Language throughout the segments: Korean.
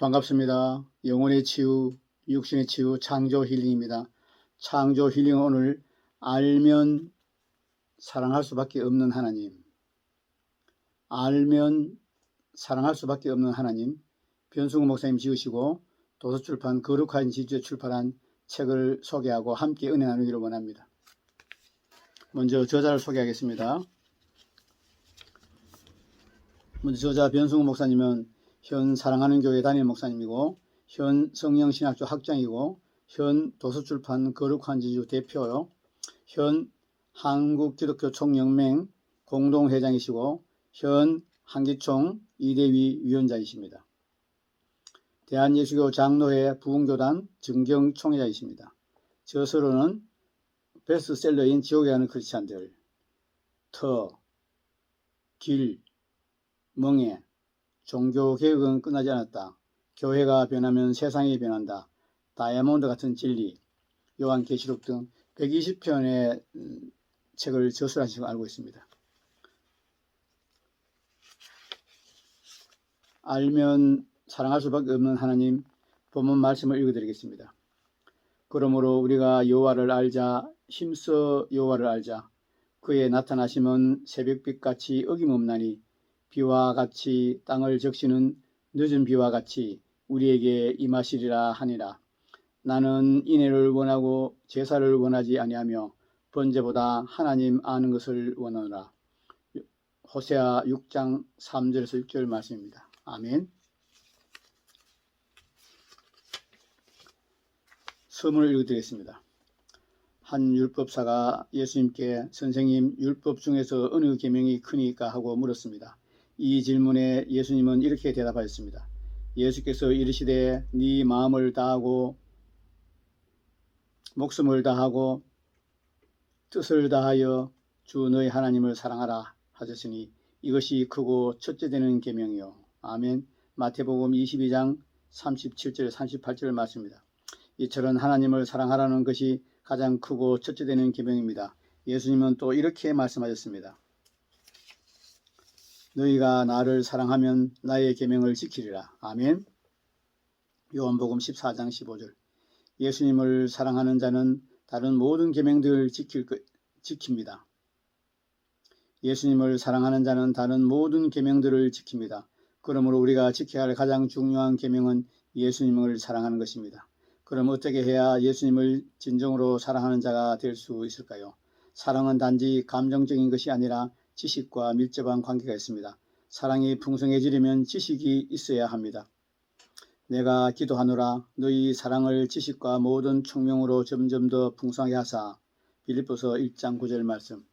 반갑습니다. 영혼의 치유, 육신의 치유, 창조 힐링입니다. 창조 힐링 오늘 알면 사랑할 수밖에 없는 하나님. 알면 사랑할 수밖에 없는 하나님. 변승우 목사님 지으시고 도서출판 거룩한 지주에 출판한 책을 소개하고 함께 은혜 나누기를 원합니다. 먼저 저자를 소개하겠습니다. 먼저 저자 변승우 목사님은 현 사랑하는 교회 담임 목사님이고 현 성령신학교 학장이고 현 도서출판 거룩한 지주 대표요 현 한국기독교 총연맹 공동회장이시고 현 한기총 이대위 위원장이십니다. 대한예수교 장로회 부흥교단 증경총회장이십니다. 저서로는 베스트셀러인 지옥에 가는 크리스찬들, 터, 길, 멍에, 종교 개혁은 끝나지 않았다. 교회가 변하면 세상이 변한다. 다이아몬드 같은 진리, 요한계시록 등 120편의 음, 책을 저술하신 걸 알고 있습니다. 알면 사랑할 수밖에 없는 하나님 본문 말씀을 읽어드리겠습니다. 그러므로 우리가 여호와를 알자 힘써 여호와를 알자 그의 나타나심은 새벽빛같이 어김없나니 비와 같이 땅을 적시는 늦은 비와 같이 우리에게 임하시리라 하니라. 나는 인애를 원하고 제사를 원하지 아니하며 번제보다 하나님 아는 것을 원하노라. 호세아 6장 3절에서 6절 말씀입니다. 아멘. 서문을 읽어드리겠습니다. 한 율법사가 예수님께 선생님 율법 중에서 어느 계명이 크니까 하고 물었습니다. 이 질문에 예수님은 이렇게 대답하였습니다. 예수께서 이르시되 네 마음을 다하고 목숨을 다하고 뜻을 다하여 주 너희 하나님을 사랑하라 하셨으니 이것이 크고 첫째 되는 계명이요. 아멘. 마태복음 22장 37절 38절 말씀입니다. 이처럼 하나님을 사랑하라는 것이 가장 크고 첫째 되는 계명입니다. 예수님은 또 이렇게 말씀하셨습니다. 너희가 나를 사랑하면 나의 계명을 지키리라. 아멘. 요한복음 14장 15절. 예수님을 사랑하는 자는 다른 모든 계명들을 지킬 것, 지킵니다. 예수님을 사랑하는 자는 다른 모든 계명들을 지킵니다. 그러므로 우리가 지켜야 할 가장 중요한 계명은 예수님을 사랑하는 것입니다. 그럼 어떻게 해야 예수님을 진정으로 사랑하는 자가 될 수 있을까요? 사랑은 단지 감정적인 것이 아니라 지식과 밀접한 관계가 있습니다. 사랑이 풍성해지려면 지식이 있어야 합니다. 내가 기도하노라 너희 사랑을 지식과 모든 총명으로 점점 더 풍성하게 하사 빌립보서 1장 9절 말씀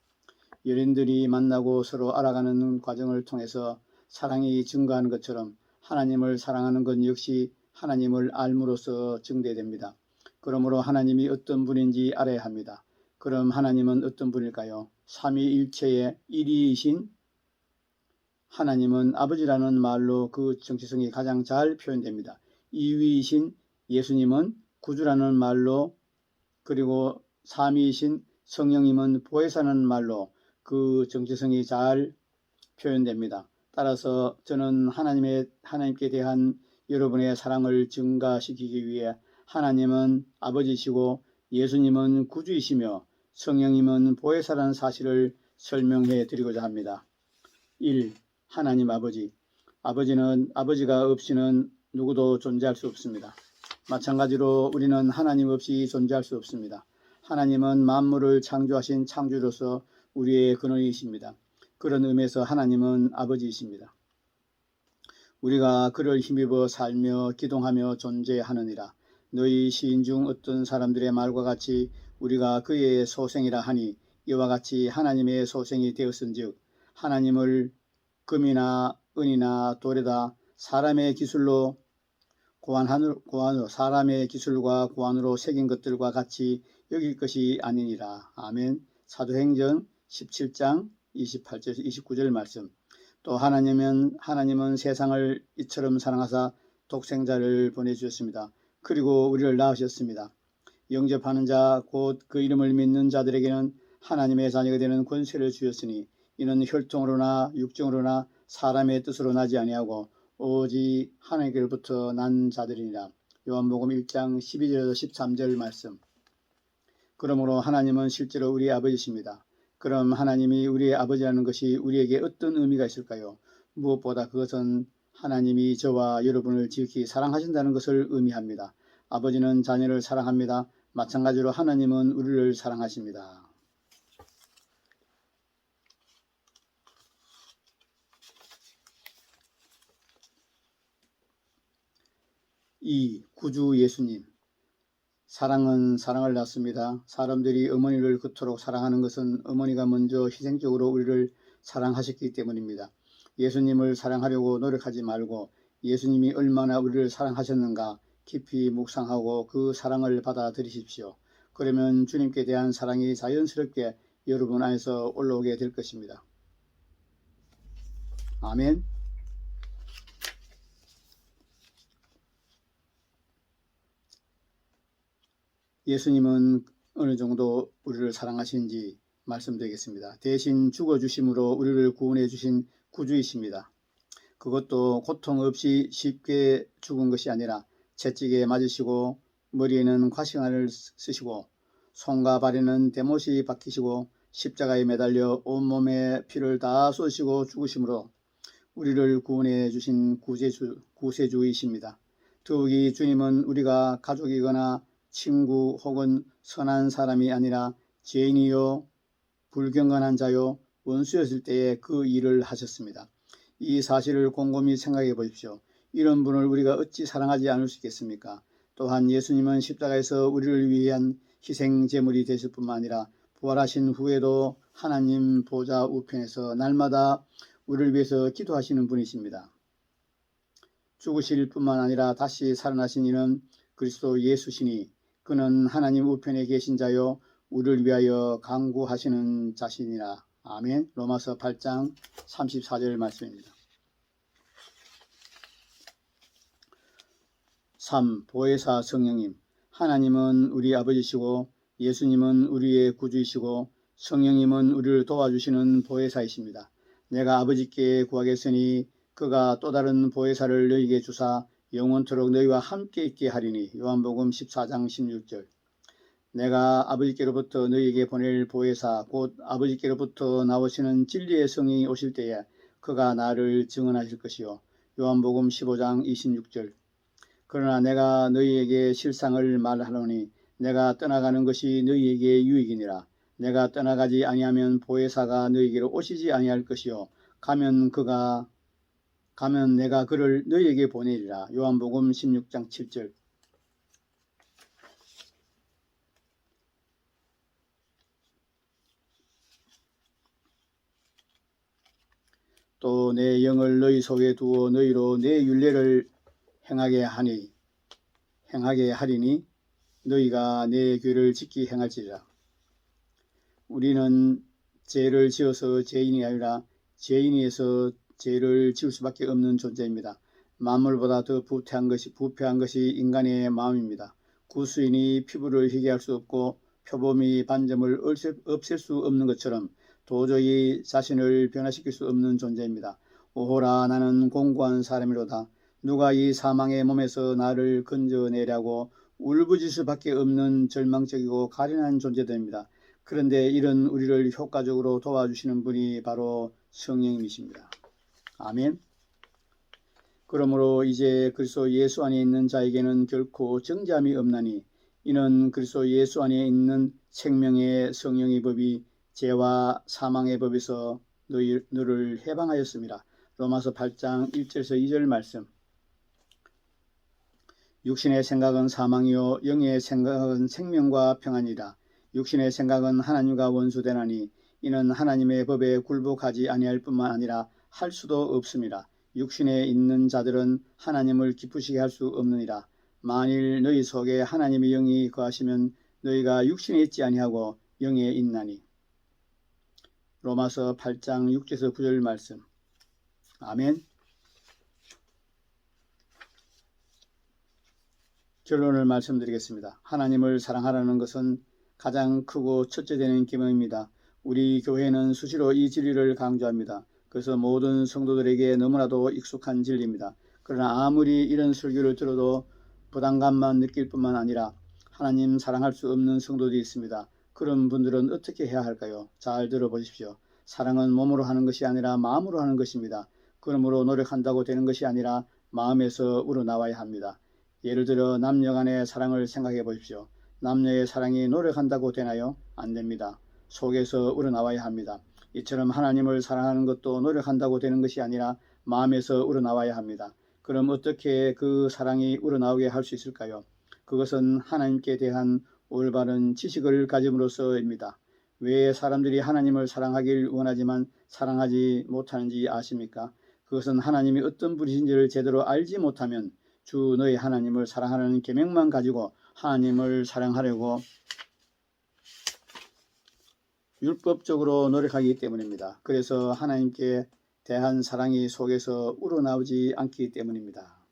여인들이 만나고 서로 알아가는 과정을 통해서 사랑이 증가하는 것처럼 하나님을 사랑하는 것 역시 하나님을 알므로써 증대됩니다. 그러므로 하나님이 어떤 분인지 알아야 합니다. 그럼 하나님은 어떤 분일까요? 삼위일체의 1위이신 하나님은 아버지라는 말로 그 정체성이 가장 잘 표현됩니다. 2위이신 예수님은 구주라는 말로 그리고 3위이신 성령님은 보혜사는 말로 그 정체성이 잘 표현됩니다. 따라서 저는 하나님의 하나님께 대한 여러분의 사랑을 증가시키기 위해 하나님은 아버지시고 예수님은 구주이시며 성령님은 보혜사라는 사실을 설명해 드리고자 합니다. 1. 하나님 아버지. 아버지는 아버지가 없이는 누구도 존재할 수 없습니다. 마찬가지로 우리는 하나님 없이 존재할 수 없습니다. 하나님은 만물을 창조하신 창조로서 우리의 근원이십니다. 그런 의미에서 하나님은 아버지이십니다. 우리가 그를 힘입어 살며 기동하며 존재하느니라. 너희 시인 중 어떤 사람들의 말과 같이 우리가 그의 소생이라 하니 이와 같이 하나님의 소생이 되었은즉 하나님을 금이나 은이나 돌에다 사람의 기술로 고안으로, 고안으로 사람의 기술과 고안으로 새긴 것들과 같이 여길 것이 아니니라. 아멘. 사도행전 17장 28절 29절 말씀. 또 하나님은 하나님은 세상을 이처럼 사랑하사 독생자를 보내 주셨습니다. 그리고 우리를 낳으셨습니다. 영접하는 자 곧 그 이름을 믿는 자들에게는 하나님의 자녀가 되는 권세를 주셨으니 이는 혈통으로나 육정으로나 사람의 뜻으로 나지 아니하고 오직 하나님께로부터 난 자들이니라. 요한복음 1장 12절에서 13절 말씀. 그러므로 하나님은 실제로 우리의 아버지십니다. 그럼 하나님이 우리의 아버지라는 것이 우리에게 어떤 의미가 있을까요? 무엇보다 그것은 하나님이 저와 여러분을 지극히 사랑하신다는 것을 의미합니다. 아버지는 자녀를 사랑합니다. 마찬가지로 하나님은 우리를 사랑하십니다. 이 구주 예수님 사랑은 사랑을 낳습니다. 사람들이 어머니를 그토록 사랑하는 것은 어머니가 먼저 희생적으로 우리를 사랑하셨기 때문입니다. 예수님을 사랑하려고 노력하지 말고 예수님이 얼마나 우리를 사랑하셨는가 깊이 묵상하고 그 사랑을 받아들이십시오. 그러면 주님께 대한 사랑이 자연스럽게 여러분 안에서 올라오게 될 것입니다. 아멘. 예수님은 어느 정도 우리를 사랑하신지 말씀드리겠습니다. 대신 죽어주심으로 우리를 구원해 주신 구주이십니다. 그것도 고통 없이 쉽게 죽은 것이 아니라 채찍에 맞으시고 머리에는 과시관을 쓰시고 손과 발에는 대못이 박히시고 십자가에 매달려 온몸에 피를 다 쏟으시고 죽으심으로 우리를 구원해 주신 구세주, 구세주이십니다. 더욱이 주님은 우리가 가족이거나 친구 혹은 선한 사람이 아니라 죄인이요 불경건한 자요 원수였을 때에 그 일을 하셨습니다. 이 사실을 곰곰이 생각해 보십시오. 이런 분을 우리가 어찌 사랑하지 않을 수 있겠습니까? 또한 예수님은 십자가에서 우리를 위한 희생 제물이 되실 뿐만 아니라 부활하신 후에도 하나님 보좌 우편에서 날마다 우리를 위해서 기도하시는 분이십니다. 죽으실 뿐만 아니라 다시 살아나신 이는 그리스도 예수시니 그는 하나님 우편에 계신 자요 우리를 위하여 강구하시는 자신이라. 아멘. 로마서 8장 34절 말씀입니다. 3. 보혜사 성령님 하나님은 우리 아버지시고 예수님은 우리의 구주이시고 성령님은 우리를 도와주시는 보혜사이십니다. 내가 아버지께 구하겠으니 그가 또 다른 보혜사를 너희에게 주사 영원토록 너희와 함께 있게 하리니 요한복음 14장 16절 내가 아버지께로부터 너희에게 보낼 보혜사 곧 아버지께로부터 나오시는 진리의 성령이 오실 때에 그가 나를 증언하실 것이요 요한복음 15장 26절 그러나 내가 너희에게 실상을 말하노니 내가 떠나가는 것이 너희에게 유익이니라 내가 떠나가지 아니하면 보혜사가 너희에게로 오시지 아니할 것이요 가면 그가 가면 내가 그를 너희에게 보내리라. 요한복음 16장 7절. 또 내 영을 너희 속에 두어 너희로 내 윤례를 행하게 하니 행하게 하리니 너희가 내 규를 지키 행할지라. 우리는 죄를 지어서 죄인이 아니라 죄인이어서 죄를 지을 수밖에 없는 존재입니다. 만물보다 더 부패한 것이 부패한 것이 인간의 마음입니다. 구수인이 피부를 희게 할 수 없고 표범이 반점을 없앨 수 없는 것처럼 도저히 자신을 변화시킬 수 없는 존재입니다. 오호라 나는 공고한 사람이로다. 누가 이 사망의 몸에서 나를 건져내려고 울부짖을 수밖에 없는 절망적이고 가련한 존재들입니다. 그런데 이런 우리를 효과적으로 도와주시는 분이 바로 성령님이십니다. 아멘. 그러므로 이제 그리스도 예수 안에 있는 자에게는 결코 정죄함이 없나니 이는 그리스도 예수 안에 있는 생명의 성령의 법이 죄와 사망의 법에서 너희, 너를 해방하였습니다. 로마서 8장 1절에서 2절 말씀. 육신의 생각은 사망이요 영의 생각은 생명과 평안이라. 육신의 생각은 하나님과 원수되나니 이는 하나님의 법에 굴복하지 아니할 뿐만 아니라 할 수도 없습니다. 육신에 있는 자들은 하나님을 기쁘시게 할 수 없느니라. 만일 너희 속에 하나님의 영이 거하시면 너희가 육신에 있지 아니하고 영에 있나니. 로마서 8장 6절에서 9절 말씀. 아멘. 결론을 말씀드리겠습니다. 하나님을 사랑하라는 것은 가장 크고 첫째 되는 기명입니다. 우리 교회는 수시로 이 진리를 강조합니다. 그래서 모든 성도들에게 너무나도 익숙한 진리입니다. 그러나 아무리 이런 설교를 들어도 부담감만 느낄 뿐만 아니라 하나님 사랑할 수 없는 성도들이 있습니다. 그런 분들은 어떻게 해야 할까요? 잘 들어보십시오. 사랑은 몸으로 하는 것이 아니라 마음으로 하는 것입니다. 그러므로 노력한다고 되는 것이 아니라 마음에서 우러나와야 합니다. 예를 들어 남녀 간의 사랑을 생각해 보십시오. 남녀의 사랑이 노력한다고 되나요? 안 됩니다. 속에서 우러나와야 합니다. 이처럼 하나님을 사랑하는 것도 노력한다고 되는 것이 아니라 마음에서 우러나와야 합니다. 그럼 어떻게 그 사랑이 우러나오게 할 수 있을까요? 그것은 하나님께 대한 올바른 지식을 가짐으로써입니다. 왜 사람들이 하나님을 사랑하길 원하지만 사랑하지 못하는지 아십니까? 그것은 하나님이 어떤 분이신지를 제대로 알지 못하면 주 너희 하나님을 사랑하는 계명만 가지고 하나님을 사랑하려고 율법적으로 노력하기 때문입니다. 그래서 하나님께 대한 사랑이 속에서 우러나오지 않기 때문입니다.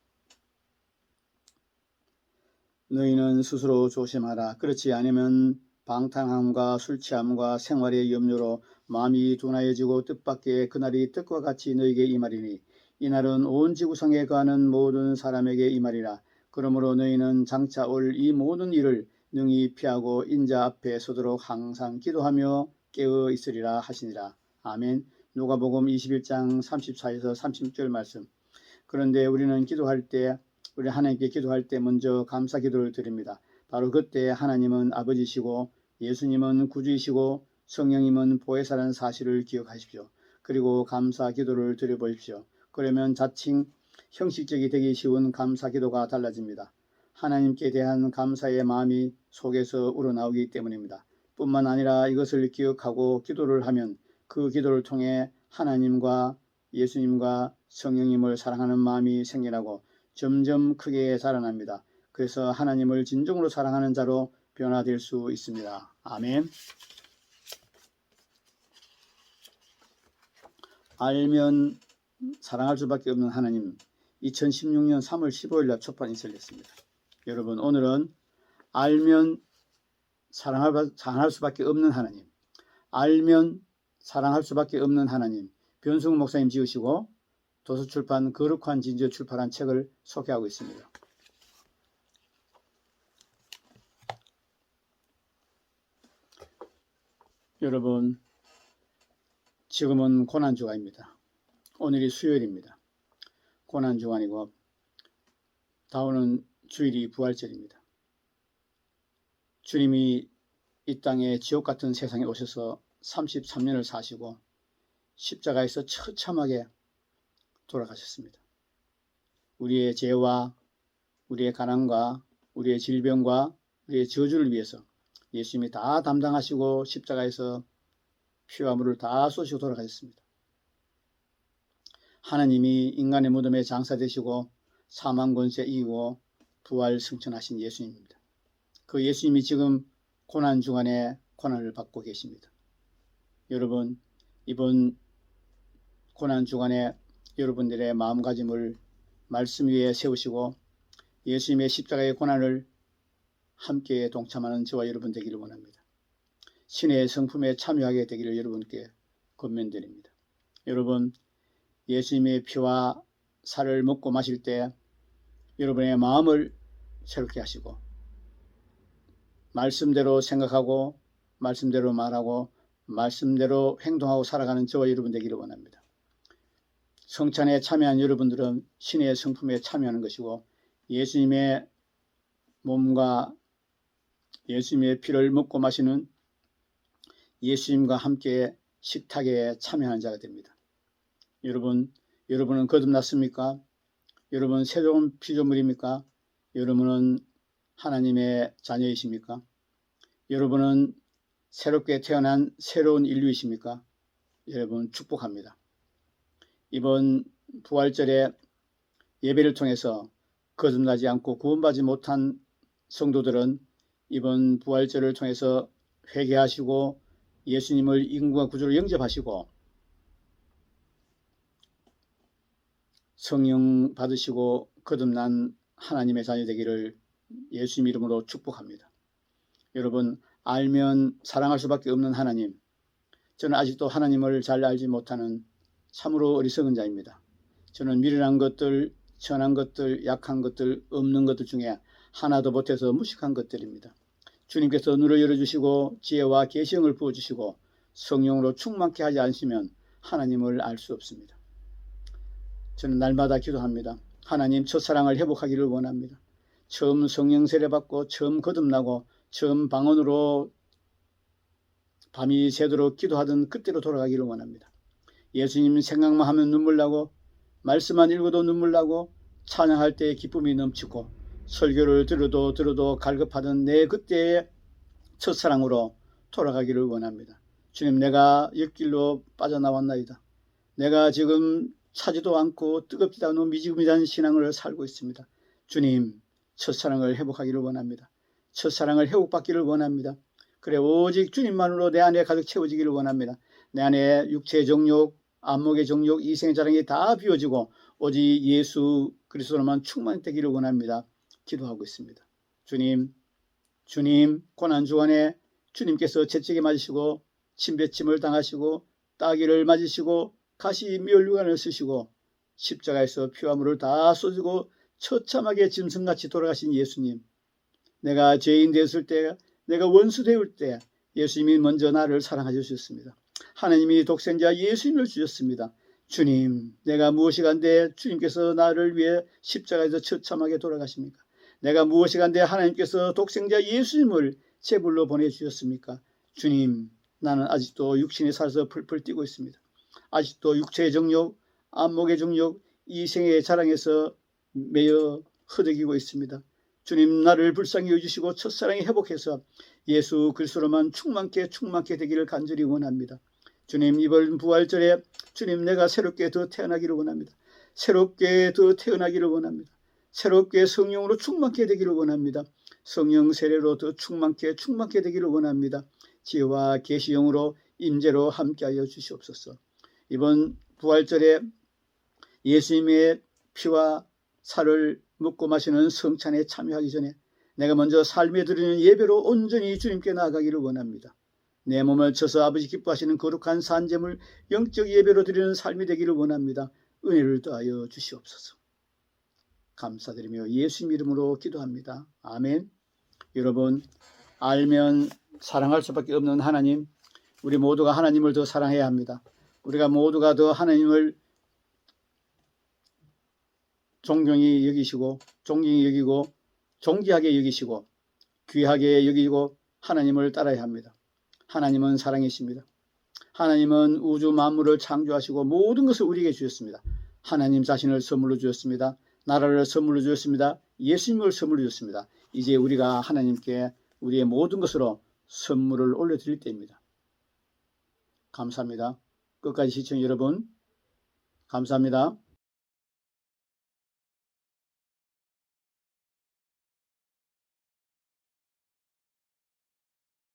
너희는 스스로 조심하라. 그렇지 않으면 방탕함과 술 취함과 생활의 염려로 마음이 둔하여지고 뜻밖의 그날이 뜻과 같이 너에게 임하리니 이날은 온 지구상에 거하는 모든 사람에게 임하리라. 그러므로 너희는 장차 올 이 모든 일을 능히 피하고 인자 앞에 서도록 항상 기도하며 깨어 있으리라 하시니라. 아멘. 누가복음 21장 34에서 36절 말씀. 그런데 우리는 기도할 때 우리 하나님께 기도할 때 먼저 감사 기도를 드립니다. 바로 그때 하나님은 아버지시고 예수님은 구주이시고 성령님은 보혜사라는 사실을 기억하십시오. 그리고 감사 기도를 드려보십시오. 그러면 자칭 형식적이 되기 쉬운 감사 기도가 달라집니다. 하나님께 대한 감사의 마음이 속에서 우러나오기 때문입니다. 뿐만 아니라 이것을 기억하고 기도를 하면 그 기도를 통해 하나님과 예수님과 성령님을 사랑하는 마음이 생겨나고 점점 크게 자라납니다. 그래서 하나님을 진정으로 사랑하는 자로 변화될 수 있습니다. 아멘. 알면 사랑할 수밖에 없는 하나님. 2016년 3월 15일 날 첫판 인설했습니다. 여러분 오늘은 알면 사랑할, 사랑할 수밖에 없는 하나님. 알면 사랑할 수밖에 없는 하나님. 변승우 목사님 지으시고 도서출판 거룩한 진저 출판한 책을 소개하고 있습니다. 여러분 지금은 고난주간입니다. 오늘이 수요일입니다. 고난주간이고 다오는 주일이 부활절입니다. 주님이 이 땅에 지옥 같은 세상에 오셔서 33년을 사시고 십자가에서 처참하게 돌아가셨습니다. 우리의 죄와 우리의 가난과 우리의 질병과 우리의 저주를 위해서 예수님이 다 담당하시고 십자가에서 피와 물을 다 쏘시고 돌아가셨습니다. 하나님이 인간의 무덤에 장사되시고 사망 권세 이기고 부활 승천하신 예수님입니다. 그 예수님이 지금 고난 중간에 고난을 받고 계십니다. 여러분 이번 고난 주간에 여러분들의 마음가짐을 말씀 위에 세우시고 예수님의 십자가의 고난을 함께 동참하는 저와 여러분 되기를 원합니다. 신의 성품에 참여하게 되기를 여러분께 권면드립니다. 여러분 예수님의 피와 살을 먹고 마실 때 여러분의 마음을 새롭게 하시고 말씀대로 생각하고 말씀대로 말하고 말씀대로 행동하고 살아가는 저와 여러분 되기를 원합니다. 성찬에 참여한 여러분들은 신의 성품에 참여하는 것이고 예수님의 몸과 예수님의 피를 먹고 마시는 예수님과 함께 식탁에 참여하는 자가 됩니다. 여러분, 여러분은 거듭났습니까? 여러분 새로운 피조물입니까? 여러분은 하나님의 자녀이십니까? 여러분은 새롭게 태어난 새로운 인류이십니까? 여러분 축복합니다. 이번 부활절에 예배를 통해서 거듭나지 않고 구원받지 못한 성도들은 이번 부활절을 통해서 회개하시고 예수님을 인구와 구주로 영접하시고 성령 받으시고 거듭난 하나님의 자녀 되기를 예수님 이름으로 축복합니다. 여러분 알면 사랑할 수밖에 없는 하나님. 저는 아직도 하나님을 잘 알지 못하는 참으로 어리석은 자입니다. 저는 미련한 것들, 천한 것들, 약한 것들, 없는 것들 중에 하나도 못해서 무식한 것들입니다. 주님께서 눈을 열어주시고 지혜와 계시형을 부어주시고 성령으로 충만케 하지 않으시면 하나님을 알 수 없습니다. 저는 날마다 기도합니다. 하나님 첫사랑을 회복하기를 원합니다. 처음 성령 세례 받고 처음 거듭나고 처음 방언으로 밤이 새도록 기도하던 그때로 돌아가기를 원합니다. 예수님 생각만 하면 눈물 나고 말씀만 읽어도 눈물 나고 찬양할 때 기쁨이 넘치고 설교를 들어도 들어도 갈급하던 내 그때의 첫사랑으로 돌아가기를 원합니다. 주님 내가 옆길로 빠져나왔나이다. 내가 지금 차지도 않고 뜨겁지도 않은 미지근한 신앙을 살고 있습니다. 주님 첫사랑을 회복하기를 원합니다. 첫사랑을 회복받기를 원합니다. 그래 오직 주님만으로 내 안에 가득 채워지기를 원합니다. 내 안에 육체의 정욕, 안목의 정욕, 이생의 자랑이 다 비워지고 오직 예수 그리스도로만 충만되기를 원합니다. 기도하고 있습니다. 주님, 주님 고난 주간에 주님께서 채찍에 맞으시고 침뱉침을 당하시고 따기를 맞으시고 가시 멸류관을 쓰시고 십자가에서 피와 물을 다 쏟고 처참하게 짐승같이 돌아가신 예수님. 내가 죄인 되었을 때, 내가 원수 되올 때 예수님이 먼저 나를 사랑하여 주셨습니다. 하나님이 독생자 예수님을 주셨습니다. 주님, 내가 무엇이 간데 주님께서 나를 위해 십자가에서 처참하게 돌아가십니까? 내가 무엇이 간데 하나님께서 독생자 예수님을 제불로 보내주셨습니까? 주님, 나는 아직도 육신에 살아서 풀풀 뛰고 있습니다. 아직도 육체의 정욕, 안목의 정욕, 이생의 자랑에서 매여 허덕이고 있습니다. 주님 나를 불쌍히 여주시고 첫사랑에 회복해서 예수 그리스도로만 충만케 충만케 되기를 간절히 원합니다. 주님 이번 부활절에 주님 내가 새롭게 더 태어나기를 원합니다. 새롭게 더 태어나기를 원합니다. 새롭게 성령으로 충만케 되기를 원합니다. 성령 세례로 더 충만케 충만케 되기를 원합니다. 지혜와 계시형으로 임재로 함께하여 주시옵소서. 이번 부활절에 예수님의 피와 살을 먹고 마시는 성찬에 참여하기 전에 내가 먼저 삶에 드리는 예배로 온전히 주님께 나아가기를 원합니다. 내 몸을 쳐서 아버지 기뻐하시는 거룩한 산재물 영적 예배로 드리는 삶이 되기를 원합니다. 은혜를 더하여 주시옵소서. 감사드리며 예수 이름으로 기도합니다. 아멘. 여러분 알면 사랑할 수밖에 없는 하나님 우리 모두가 하나님을 더 사랑해야 합니다. 우리가 모두가 더 하나님을 존경히 여기시고 존경히 여기고 존귀하게 여기시고 귀하게 여기고 하나님을 따라야 합니다. 하나님은 사랑이십니다. 하나님은 우주 만물을 창조하시고 모든 것을 우리에게 주셨습니다. 하나님 자신을 선물로 주셨습니다. 나라를 선물로 주셨습니다. 예수님을 선물로 주셨습니다. 이제 우리가 하나님께 우리의 모든 것으로 선물을 올려드릴 때입니다. 감사합니다. 끝까지 시청 여러분 감사합니다.